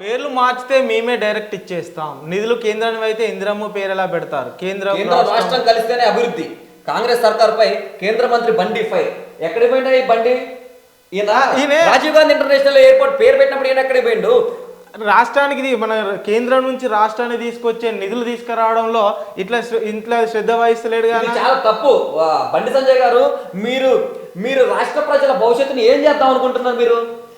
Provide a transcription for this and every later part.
పేర్లు మార్చితే మేమే డైరెక్ట్ ఇచ్చేస్తాం. నిధులు కేంద్రానికి అయితే ఇందిరమ్మ పేరు ఎలా పెడతారు? కేంద్రం కేంద్ర రాష్ట్రం. కలిస్తేనే అభివృద్ధి. కాంగ్రెస్ సర్కార్ పై కేంద్ర మంత్రి బండి ఫైర్ ఎక్కడికి పోయిందా ఈ బండి? ఈయన ఈయనే. రాజీవ్ గాంధీ ఇంటర్నేషనల్ ఎయిర్పోర్ట్ పేరు పెట్టినప్పుడు ఈయన ఎక్కడికి పోయిండు? రాష్ట్రానికి ఇది మన కేంద్రం నుంచి రాష్ట్రాన్ని తీసుకొచ్చే నిధులు తీసుకురావడంలో ఇట్లా శ్ర- ఇంట్లో శ్రద్ధ వహిస్తలేడు ఇది కానీ చాలా తప్పు. వా, బండి సంజయ్ గారు మీరు మీరు రాష్ట్ర ప్రజల భవిష్యత్తుని ఏం చేద్దాం అనుకుంటున్నారు మీరు?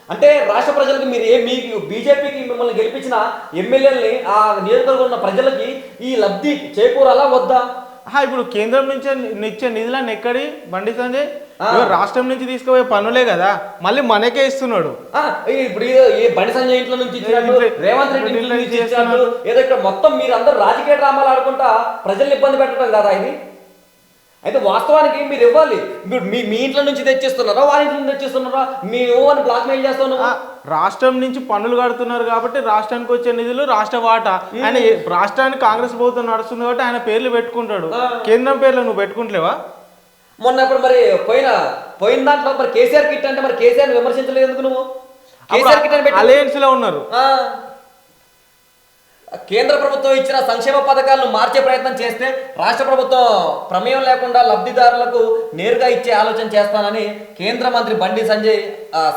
అంటే రాష్ట్ర ప్రజలకు మీరు ఏ మీకు బీజేపీకి మిమ్మల్ని గెలిపించిన ఎమ్మెల్యేలని ఆ నియోజకవర్గంలో ఉన్న ప్రజలకి ఈ లబ్ధి చేకూరాలా వద్దా? ఇప్పుడు కేంద్రం నుంచి ఇచ్చే నిధులన్నీ ఎక్కడి బండి సంజయ్? రాష్ట్రం నుంచి తీసుకుపోయే పనులే కదా మళ్ళీ మనకే ఇస్తున్నాడు. ఇప్పుడు బండి సంజయ్ ఇంట్లో నుంచి రేవంత్ రెడ్డి ఇంట్లో నుంచి ఏదో ఇక్కడ మొత్తం మీరు అందరూ రాజకీయ డ్రామాలు ఆడుకుంటా ప్రజల్ని ఇబ్బంది పెట్టడం కదా ఇది? అయితే వాస్తవానికి మీరు ఇవ్వాలి. మీరు మీ మీ ఇంట్లో నుంచి తెచ్చిస్తున్నారా? వాళ్ళ ఇంట్లో నుంచి తెచ్చిస్తున్నారా? మీ ఓన్ బ్లాక్ మెయిల్ చేస్తున్నావు? ఆ, రాష్ట్రం నుంచి పన్నులు కడుతున్నారు కాబట్టి రాష్ట్రానికి వచ్చే నిధులు రాష్ట్ర వాటా. ఆయన రాష్ట్రానికి కాంగ్రెస్ ప్రభుత్వం నడుస్తుంది కాబట్టి ఆయన పేర్లు పెట్టుకుంటాడు. కేంద్రం పేర్లు నువ్వు పెట్టుకుంటలేవా? మొన్న ఇప్పుడు మరి పోయిన పోయిన దాంట్లో మరి కేసీఆర్ కిట్ అంటే మరి కేసీఆర్ విమర్శించలేదు ఎందుకు నువ్వు కేసీఆర్ కిట్ అని అలయన్స్లో ఉన్నారు. కేంద్ర ప్రభుత్వం ఇచ్చిన సంక్షేమ పథకాలను మార్చే ప్రయత్నం చేస్తే రాష్ట్ర ప్రభుత్వం ప్రమేయం లేకుండా లబ్ధిదారులకు నేరుగా ఇచ్చే ఆలోచన చేస్తానని కేంద్ర మంత్రి బండి సంజయ్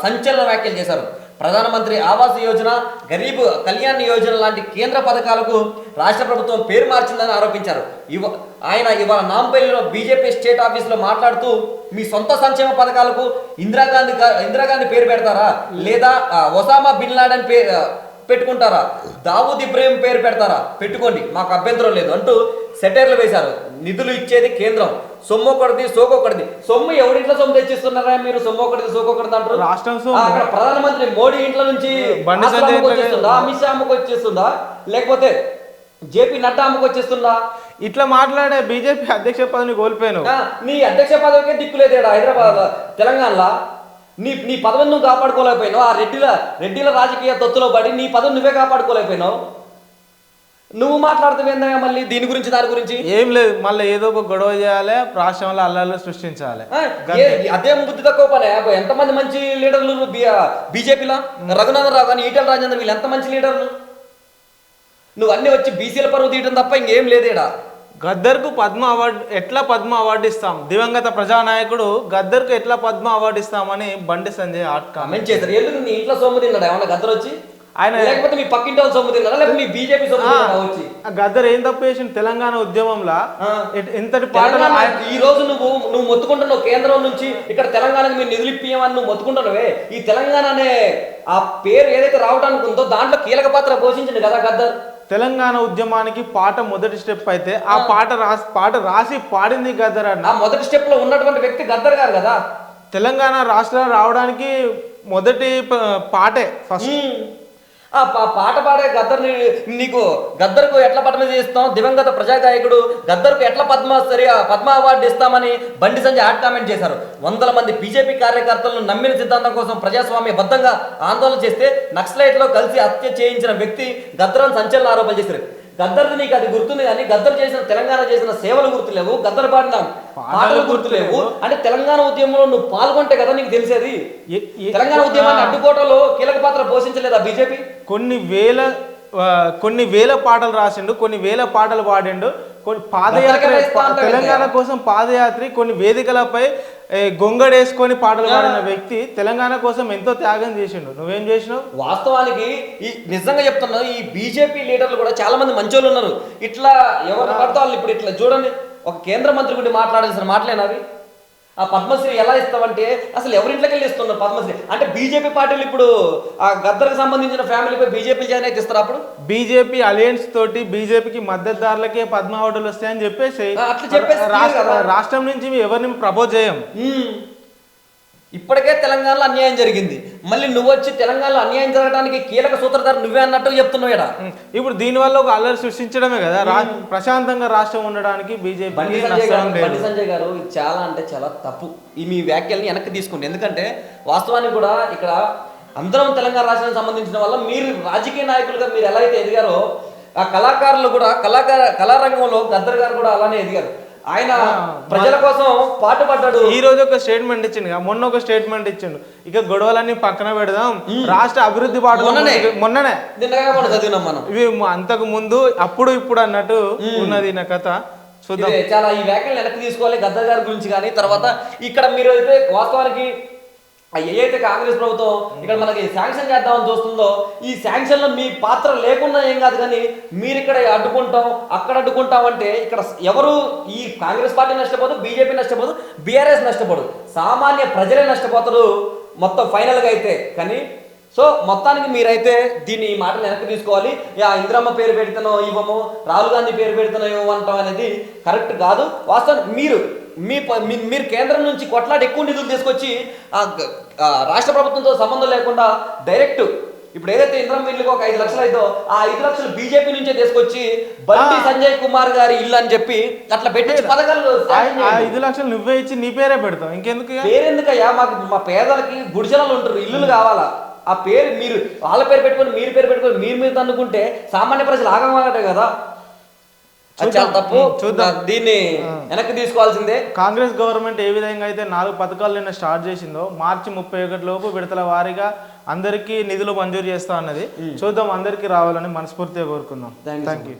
సంచలన వ్యాఖ్యలు చేశారు. ప్రధానమంత్రి ఆవాస్ యోజన గరీబ్ కళ్యాణ్ యోజన లాంటి కేంద్ర పథకాలకు రాష్ట్ర ప్రభుత్వం పేరు మార్చిందని ఆరోపించారు. ఇవ ఆయన ఇవాళ నాంపల్లిలో బీజేపీ స్టేట్ ఆఫీసులో మాట్లాడుతూ మీ సొంత సంక్షేమ పథకాలకు ఇందిరాగాంధీ ఇందిరాగాంధీ పేరు పెడతారా? లేదా ఒసామా బిన్ లాడెన్ పే పెట్టుకుంటారా? దావూద్ ఇబ్రహీం పేరు పెడతారా? పెట్టుకోండి మాకు అభ్యంతరం లేదు అంటూ సెటైర్లు వేశారు. నిధులు ఇచ్చేది కేంద్రం. సొమ్ము ఒకటిది సోకు ఒకటిది. సొమ్ము ఎవరింట్లో సొమ్ము తెచ్చిస్తున్నారా మీరు? సొమ్ము ఒకటిది సోకు ఒకటిది అంటారు. రాష్ట్రం అక్కడ ప్రధానమంత్రి మోడీ ఇంట్లో నుంచి వచ్చేస్తుందా? అమిత్ షా అమ్ముకు వచ్చేస్తుందా? లేకపోతే జేపీ నడ్డా అమ్ముకు వచ్చేస్తుందా? ఇట్లా మాట్లాడే బీజేపీ అధ్యక్ష పదవిని కోల్పోయాను. నీ అధ్యక్ష పదవికే దిక్కులేదు హైదరాబాద్ తెలంగాణలో? నీ నీ పదవిని నువ్వు కాపాడుకోలేకపోయినావు. ఆ రెడ్డిల రెడ్డిల రాజకీయ తొత్తులో పడి నీ పదవి నువ్వే కాపాడుకోలేకపోయినావు. నువ్వు మాట్లాడుతావేందా మళ్ళీ దీని గురించి దాని గురించి? ఏం లేదు మళ్ళీ ఏదో ఒక గొడవ చేయాలి రాష్ట్రంలో అల్లర్లు సృష్టించాలి. అదే బుద్ధి తక్కువ పని ఎంతమంది మంచి లీడర్లు బీజేపీలో? రఘునాథన్ రావు కానీ ఈటల రాజేంద్ర వీళ్ళు ఎంత మంచి లీడర్లు? నువ్వు అన్ని వచ్చి బీసీల పరువు తీయడం తప్ప ఇంకేం లేదు ఈడ గద్దర్కు పద్మ అవార్డు ఎట్లా పద్మ అవార్డు ఇస్తాం? దివంగత ప్రజానాయకుడు గద్దర్కు ఎట్లా పద్మ అవార్డు ఇస్తామని బండి సంజయ్ ఆట్ కామెంట్ చేశారు. ఎందుకు నీ ఇంట్లో సొమ్ము తిన్నాడు? ఏమన్నా గద్దరు వచ్చి? ఆయన- లేకపోతే మీ పక్కింటి సొమ్ము తిన్నారా? లేకపోతే మీ బీజేపీ సొమ్ము వచ్చి? గద్దర్ ఏం తప్పు చేసిండు? తెలంగాణ ఉద్యమంలో? ఎంతటి తెలంగాణ ఆయన- ఈ రోజు నువ్వు నువ్వు మొత్తుకుంటున్నావు కేంద్రం నుంచి. ఇక్కడ తెలంగాణకి మీరు నిధులు ఇప్పియమని నువ్వు మొత్తుకుంటున్నావే. ఈ తెలంగాణ అనే ఆ పేరు ఏదైతే రావడానికి ఉందో దాంట్లో కీలక పాత్ర పోషించింది కదా గద్దర్. తెలంగాణ ఉద్యమానికి పాట మొదటి స్టెప్ అయితే ఆ పాట రాసి పాట రాసి పాడింది గద్దర్ అన్న. ఆ మొదటి స్టెప్లో ఉన్నటువంటి వ్యక్తి గద్దర్ గారు కదా? తెలంగాణ రాష్ట్రం రావడానికి మొదటి పాటే ఫస్ట్. ఆ పాట పాడే గద్దర్ని నీకు గద్దర్కు ఎట్ల పద్మ ఇస్తాం దివంగత ప్రజాగాయకుడు గద్దర్కు ఎట్ల పద్మ సరి పద్మ అవార్డు ఇస్తామని బండి సంజయ్ హాట్ కామెంట్ చేశారు. వందల మంది బీజేపీ కార్యకర్తలను నమ్మిన సిద్ధాంతం కోసం ప్రజాస్వామ్య బద్ధంగా ఆందోళన చేస్తే నక్సలైట్లో కలిసి హత్య చేయించిన వ్యక్తి గద్దరం సంచలన ఆరోపణ చేశారు. గద్దర్ది నీకు అది గుర్తుంది కానీ గద్దర్ చేసిన తెలంగాణ చేసిన సేవలు గుర్తులేవు గద్దర్ పాడిన పాటలు గుర్తులేవు. అంటే తెలంగాణ ఉద్యమంలో నువ్వు పాల్గొంటే కదా నీకు తెలిసేది? తెలంగాణ ఉద్యమాన్ని అడ్డుకోవటంలో కీలక పాత్ర పోషించలేదా బీజేపీ? కొన్ని వేల కొన్ని వేల పాటలు రాసిండు కొన్ని వేల పాటలు పాడిండు. కొన్ని పాదయాత్ర తెలంగాణ. కోసం పాదయాత్రి కొన్ని వేదికలపై గొంగడేసుకొని పాటలు పాడిన వ్యక్తి తెలంగాణ కోసం ఎంతో త్యాగం చేసిండు. నువ్వేం చేసినావు? వాస్తవానికి ఈ నిజంగా చెప్తున్నా ఈ బీజేపీ లీడర్లు కూడా చాలా మంది మంచోళ్ళు ఉన్నారు. ఇట్లా ఎవరు పడితే ఇప్పుడు ఇట్లా? చూడండి ఒక కేంద్ర మంత్రి గురించి మాట్లాడాల్సిన మాటలేనవి ఆ పద్మశ్రీ ఎలా ఇస్తామంటే అసలు ఎవరింట్లోకి వెళ్ళి ఇస్తున్నారు పద్మశ్రీ. అంటే బీజేపీ పార్టీలు ఇప్పుడు ఆ గద్దర్కి సంబంధించిన ఫ్యామిలీపై బీజేపీ జాయిన్ అయితే ఇస్తారు అప్పుడు? బీజేపీ అలయన్స్ తోటి బీజేపీకి మద్దతుదారులకే పద్మ అవార్డులు వస్తాయని చెప్పేసి ఆ, అట్లా చెప్పేసి రాష్ట్ర- నుంచి ఎవరిని ప్రపోజ్ చేయం. ఇప్పటికే తెలంగాణలో అన్యాయం జరిగింది. మళ్ళీ నువ్వు వచ్చి తెలంగాణలో అన్యాయం జరగడానికి కీలక సూత్రధారు నువ్వే అన్నట్టు చెప్తున్నావు ఇక్కడ. ఇప్పుడు దీనివల్ల ఒక అల్లరి సృష్టించడమే కదా. ప్రశాంతంగా రాష్ట్రం ఉండడానికి బీజేపీ బండి సంజయ్ గారు చాలా అంటే చాలా తప్పు. ఈ మీ వ్యాఖ్యల్ని వెనక్కి తీసుకోండి. ఎందుకంటే వాస్తవానికి కూడా ఇక్కడ అందరం తెలంగాణ రాష్ట్రానికి సంబంధించిన వల్ల మీరు రాజకీయ నాయకులుగా మీరు ఎలా అయితే ఎదిగారో ఆ కళాకారులు కూడా కళాకార కళారంగంలో గద్దర్ గారు కూడా అలానే ఎదిగారు. ఆయన ప్రజల కోసం పాటుపడ్డాడు ఈ రోజు ఒక స్టేట్మెంట్ ఇచ్చిండు. మొన్న ఒక స్టేట్మెంట్ ఇచ్చిండు. ఇక గొడవలన్నీ పక్కన పెడదాం. రాష్ట్ర అభివృద్ధి పాట మొన్ననే. మనం చదివినాం మనం. ఇవి అంతకు ముందు అప్పుడు ఇప్పుడు అన్నట్టు ఉన్నది నా కథ. చూద్దాం. చాలా ఈ వ్యాఖ్యలు వెనక్కి తీసుకోవాలి గద్దర్ గారి గురించి కానీ తర్వాత ఇక్కడ మీరు అయితే వాస్తవానికి ఏదైతే కాంగ్రెస్ ప్రభుత్వం ఇక్కడ మనకి శాంక్షన్ చేద్దామని చూస్తుందో ఈ శాంక్షన్లో మీ పాత్ర లేకుండా ఏం కాదు కానీ మీరు ఇక్కడ అడ్డుకుంటాం అక్కడ అడ్డుకుంటాం అంటే ఇక్కడ ఎవరు ఈ కాంగ్రెస్ పార్టీ నష్టపోదు బీజేపీ నష్టపోదు బీఆర్ఎస్ నష్టపోదు. సామాన్య ప్రజలే నష్టపోతారు మొత్తం ఫైనల్గా అయితే. కానీ సో మొత్తానికి మీరైతే దీన్ని ఈ మాటలు వెనక్కి తీసుకోవాలి. యా ఇందిరమ్మ పేరు పెడితేనో ఇవ్వము రాహుల్ గాంధీ పేరు పెడితేనో ఇవ్వమంటాం అనేది కరెక్ట్ కాదు. వాస్తవం మీరు మీ మీరు కేంద్రం నుంచి కొట్లాడి ఎక్కువ నిధులు తీసుకొచ్చి రాష్ట్ర ప్రభుత్వంతో సంబంధం లేకుండా డైరెక్ట్ ఇప్పుడు ఏదైతే ఇంద్రం ఇల్లుకి ఒక ఐదు లక్షలు అయితే ఆ ఐదు లక్షలు బీజేపీ నుంచే తీసుకొచ్చి బండి సంజయ్ కుమార్ గారి ఇల్లు అని చెప్పి అట్లా పెట్టి పథకాలు. ఐదు లక్షలు నువ్వే ఇచ్చి నీ పేరే పెడతావు. ఇంకెందుకు ఇక? పేరెందుకయ్యా? మాకు మా పేదలకి గుడిసెలలో ఉంటారు ఇల్లులు కావాలా? ఆ పేరు మీరు వాళ్ళ పేరు పెట్టుకొని మీరు పేరు పెట్టుకొని మీరు మీరు తన్నుకుంటే సామాన్య ప్రజలు ఆగమాగటే కదా? చాలా తప్పు. చూద్దాం. దీన్ని వెనక్కి తీసుకోవాల్సిందే. కాంగ్రెస్ గవర్నమెంట్ ఏ విధంగా అయితే నాలుగు పథకాలు నిన్న స్టార్ట్ చేసిందో మార్చి ముప్పై ఒకటి లోపు విడతల వారీగా అందరికీ నిధులు మంజూరు చేస్తా అన్నది చూద్దాం అందరికీ రావాలని మనస్ఫూర్తిగా కోరుకుందాం. Thank you